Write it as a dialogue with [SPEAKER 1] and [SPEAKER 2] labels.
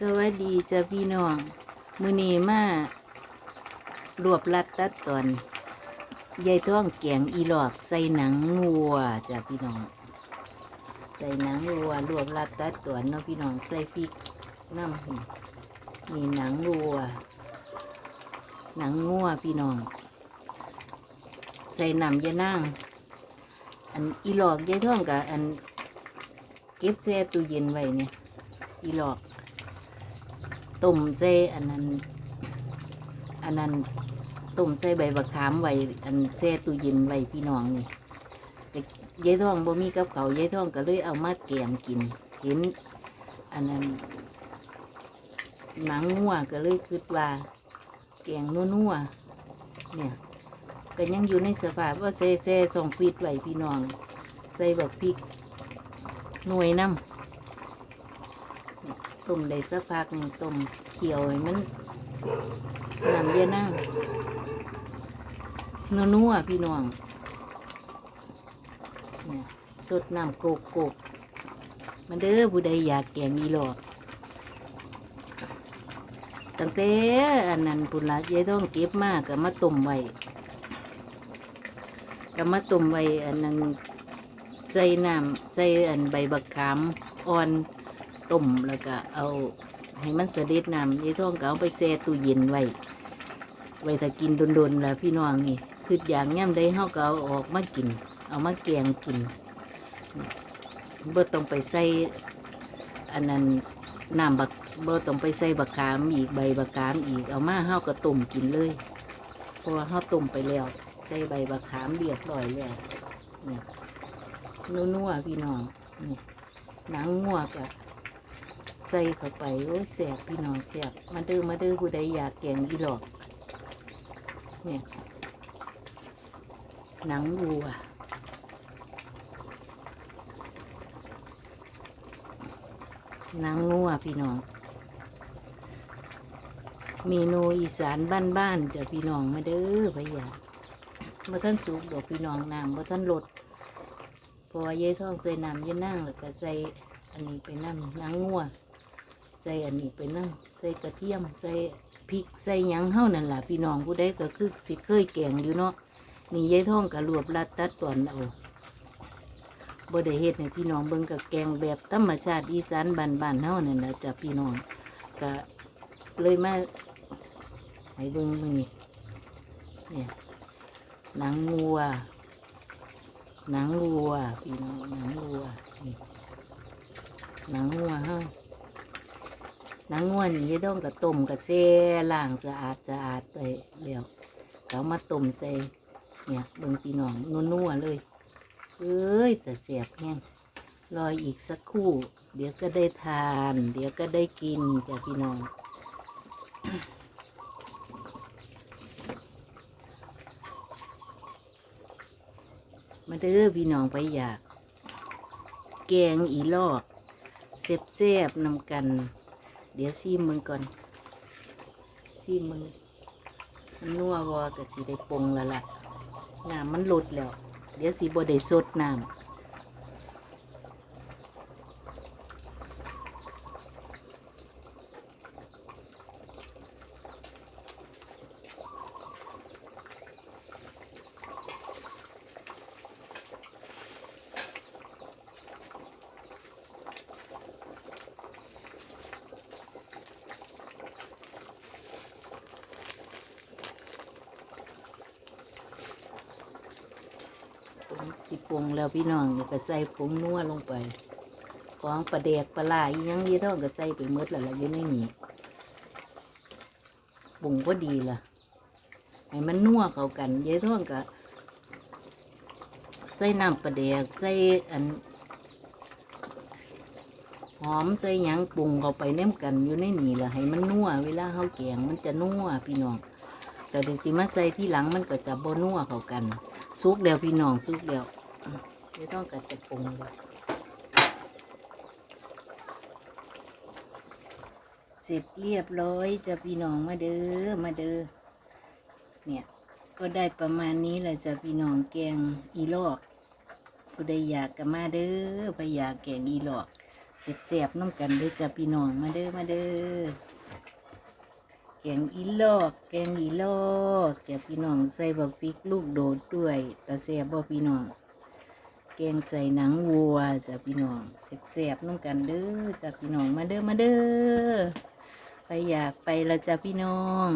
[SPEAKER 1] สวัสดีจ้าพี่น้องมือนีมารวบรัดตัดตอนยายท้องแกงอีหลอกใส่หนังวัวจ้าพี่น้อง ใส่หนังวัวรวบรัดตัดตอนเนาะพี่น้องใส่พริกน้ำนี่นี่หนังวัว หนังงัวพี่น้อง ใส่น้ำยานั่งอันอีหลอกยายท้องกับอันเก็บแช่ตู้เย็นไว้เนี่ยอีหลอก ต้มใส่อันนั้น อันนั้นต้มใส่ใบบักขามไว้อันแช่ตู้เย็นไว้พี่น้องนี่แต่ยายท่องบ่มีกับเขายายท่องก็เลยเอามาแกงกิน เห็น อันนั้น หนังงัวก็เลยคิดว่าแกงนัวๆเนี่ยก็ยังอยู่ในสภาพว่าแซ่แซ่ๆส่องฟิตไว้พี่น้อง ใส่บักพริกหน่วยน้ำ ต้มได้สักพักต้มเคี่ยวให้มันน้ำเยอะนั่งนัวๆพี่น้องเนี่ยสดน้ำโกกโกกมันเด้อผู้ใดอยากแกงอีหลอกตั้งแต่อันนั้นปุนละยายต้องเก็บมากก็มาต้มไว้ก็มาต้มไว้อันนั้นใส่น้ำใส่อันใบบักขามอ่อน ต้มแล้วก็เอาให้มันเสด็จน้ำยายท่องก็เอาไปแช่ตู้เย็นไว้ ไว้ถ้ากินโดนๆแล้วพี่น้องนี่คืออย่างย่ำได้เฮาก็เอาออกมากิน เอามาแกงกินเบ่ต้องไปใส่อันนั้นน้ำบักบ่ต้องไปใส่บักขามอีกใบบักขามอีกเอามาเฮาก็ต้มกินเลยเพราะว่าเฮาต้มไปแล้วใส่ใบบักขามเรียบร้อยแล้วเนี่ยนัวๆพี่น้องนี่หนังงัวกะใส่เข้าไปโอ้ยแสบพี่น้องแสบมาเด้อมาเด้อผู้ใดอยากแกงอีหลอกเนี่ยหนังวัวหนังงัวพี่น้องเมนูอีสานบ้านๆจะพี่น้องมาเด้อพะยามาท่านสุกดอกพี่น้องน้ำมาท่านลดพราะว่ายายท้องใส่น้ำเยายนั่งแล้วก็ใส่อันนี้ไปน้ำนังงัว ใส่อันนี้ไปนั่งใส่กระเทียมใส่พริกใส่หยังเฮานั่นล่ะพี่น้องผู้ใดก็คือสิเคยแกงอยู่เนาะนี่ยายท่องก็รวบรัดตัดตอนเอาบ่ได้เฮ็ดให้พี่น้องเบิ่งกับแกงแบบธรรมชาติอีสานบ้านๆเฮานั่นแหละจ้ะพี่น้องก็เลยมาให้เบิ่งมื้อนี้เนี่ยหนังวัวหนังวัวพี่น้องหนังวัวนี่หนังวัวเฮา นังง่วนนี่ต้องกระต้มกระเซล้างสะอาดสะอาดไปเดี๋ยวเขามาต้มใส่เนี่ยเบิ่งพี่น้องนัวๆเลยเอ้ยแต่เสียบแห้งรออีกสักครู่ เดี๋ยวก็ได้ทาน เดี๋ยวก็ได้กินจ้ะพี่น้องมาเด้อพี่น้องไปอยาก แกงอีลอกเซบเซบๆนำกัน เดี๋ยวซีมมึงก่อน ซีมมึงมันนัววอกับสีได้ปงแล้วล่ะน้ำมันลดแล้ว เดี๋ยวสีบ่ได้สดน้ำ รุงแล้วพี่น้องเดี๋ยวก็ใส่ผงนัวลงไป ของปลาแดกปลาลาอีหยังยี่ท้องก็ใส่ไปหมดแล้วล่ะอยู่ในนี้ปรุงก็ดีล่ะให้มันนัวเข้ากันยายท้องก็ใส่น้ำปลาแดกใส่อันหอมใส่หยังปรุงเข้าไปเน้มกันอยู่ในนี่ล่ะให้มันนัวเวลาเขาแกงมันจะนัวพี่น้องแต่เดี๋ยวสิมาใส่ที่หลังมันก็จะบนัวเข้ากันสุกเดียวพี่น้องสุกเดียว ไม่ต้องกัดจะปรุงเลยเสร็จเรียบร้อยจะพี่น้องมาเด้อมาเด้อเนี่ยก็ได้ประมาณนี้แหละจะพี่น้องแกงอีลอกผู้ใดอยากก็มาเด้อไปอยากแกงอีลอกเสียบๆน้ำกันเด้อจ้ะพี่น้องมาเด้อมาเด้อแกงอีลอก แกงอีลอกจ้ะพี่น้องใส่บักพริกลูกโดดด้วยตาแซ่บบ่พี่น้อง แกงใส่หนังวัวจ้ะพี่น้องแซ่บๆน้ำกันเด้อจ้ะพี่น้องมาเด้อมาเด้อไปอยากไปและจ้ะพี่น้อง